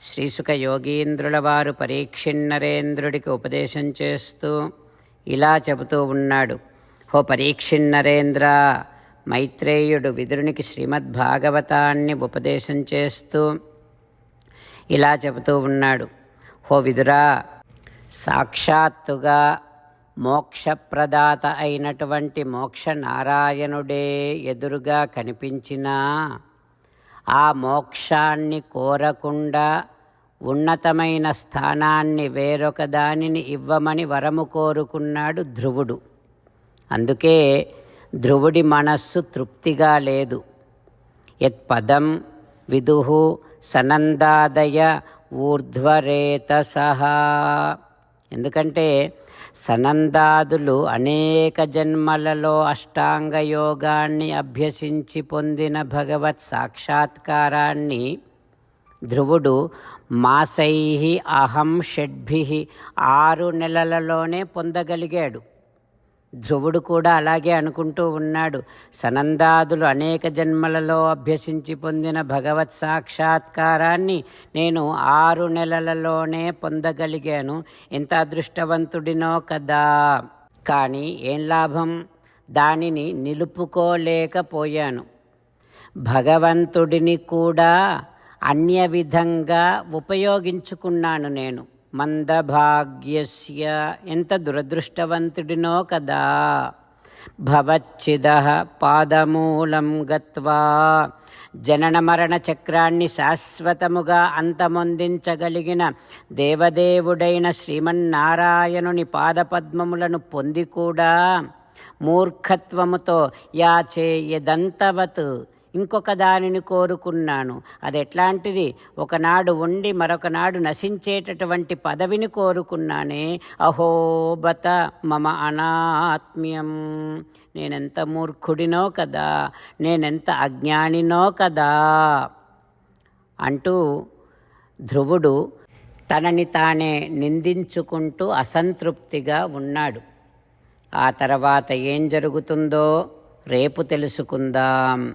శ్రీసుఖ యోగీంద్రుల వారు పరీక్షిన్నరేంద్రుడికి ఉపదేశం చేస్తూ ఇలా చెబుతూ ఉన్నాడు. హో పరీక్షిన్నరేంద్ర మైత్రేయుడు విదురునికి శ్రీమద్భాగవతాన్ని ఉపదేశం చేస్తూ ఇలా చెబుతూ ఉన్నాడు. హో విదురా సాక్షాత్తుగా మోక్షప్రదాత అయినటువంటి మోక్ష నారాయణుడే ఎదురుగా కనిపించినా ఆ మోక్షాన్ని కోరకుండా ఉన్నతమైన స్థానాన్ని వేరొక దానిని ఇవ్వమని వరము కోరుకున్నాడు ధ్రువుడు. అందుకే ధ్రువుడి మనస్సు తృప్తిగా లేదు. యత్పదం విదుహు సనందాదయ ఊర్ధ్వరేత సహా ఎందుకంటే సనందాదులు అనేక జన్మలలో అష్టాంగ యోగాన్ని అభ్యసించి పొందిన భగవత్ సాక్షాత్కారాన్ని ధ్రువుడు మాసై అహం షడ్భి ఆరు నెలలలోనే పొందగలిగాడు. ధ్రువుడు కూడా అలాగే అనుకుంటూ ఉన్నాడు. సనందాదులు అనేక జన్మలలో అభ్యసించి పొందిన భగవత్ సాక్షాత్కారాన్ని నేను ఆరు నెలలలోనే పొందగలిగాను. ఎంత అదృష్టవంతుడినో కదా. కానీ ఏం లాభం? దానిని నిలుపుకోలేకపోయాను. భగవంతుడిని కూడా అన్య విధంగా ఉపయోగించుకున్నాను నేను. మందభాగ్యస్య. ఎంత దురదృష్టవంతుడినో కదా. భవచ్చిద పాదమూలం గత్వా. జనన మరణ చక్రాన్ని శాశ్వతముగా అంతమొందించగలిగిన దేవదేవుడైన శ్రీమన్నారాయణుని పాదపద్మములను పొంది కూడా మూర్ఖత్వముతో యాచే యదంతవత్. ఇంకొక దానిని కోరుకున్నాను. అది ఎట్లాంటిది? ఒకనాడు ఉండి మరొకనాడు నశించేటటువంటి పదవిని కోరుకున్నానే. అహోబత మమ అనాత్మ్యం. నేనెంత మూర్ఖుడినో కదా? నేనెంత అజ్ఞానినో కదా? అంటూ ధ్రువుడు తనని తానే నిందించుకుంటూ అసంతృప్తిగా ఉన్నాడు. ఆ తర్వాత ఏం జరుగుతుందో రేపు తెలుసుకుందాం.